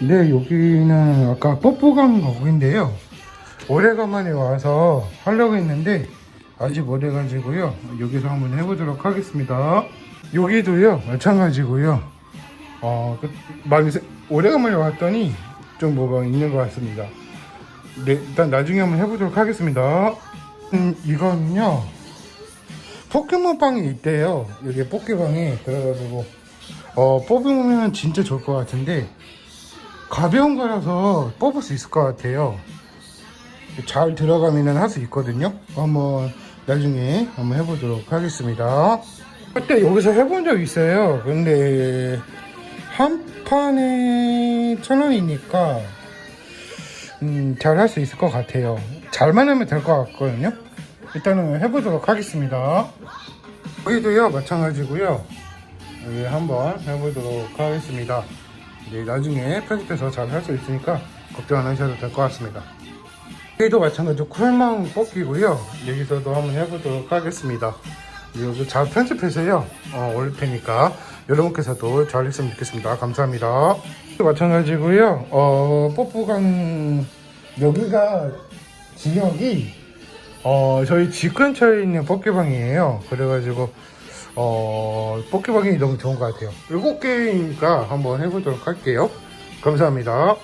네, 여기는 아까 뽀뽀강 거기인데요. 오래간만에 와서 하려고 했는데 아직 오래가지고요. 여기서 한번 해보도록 하겠습니다. 여기도요, 마찬가지고요. 어, 그, 많이 세- 오래간만에 왔더니 좀 뭐가 있는 것 같습니다. 네, 일단 나중에 한번 해보도록 하겠습니다. 음, 이거는요, 포켓몬빵이 있대요. 여기 포켓방에. 그래가지고, 어, 뽑으면 진짜 좋을 것 같은데, 가벼운 거라서 뽑을 수 있을 것 같아요. 잘 들어가면 할 수 있거든요. 한번 나중에 한번 해보도록 하겠습니다. 그때 여기서 해본 적 있어요. 근데 한 판에 천 원이니까 음, 잘 할 수 있을 것 같아요. 잘만 하면 될 것 같거든요. 일단은 해보도록 하겠습니다. 여기도요 마찬가지고요. 여기 한번 해보도록 하겠습니다. 네, 나중에 편집해서 잘 할 수 있으니까 걱정 안 하셔도 될 것 같습니다. 여기도 마찬가지로 쿨망 뽑기고요. 여기서도 한번 해보도록 하겠습니다. 여기 잘 편집해서요. 어, 올릴 테니까 여러분께서도 잘 했으면 좋겠습니다. 감사합니다. 마찬가지고요. 어, 뽀뽀강 여기가 지역이 어, 저희 집 근처에 있는 뽑기방이에요. 그래가지고 어, 뽑기방이 너무 좋은 것 같아요. 일곱 개니까 한번 해보도록 할게요. 감사합니다.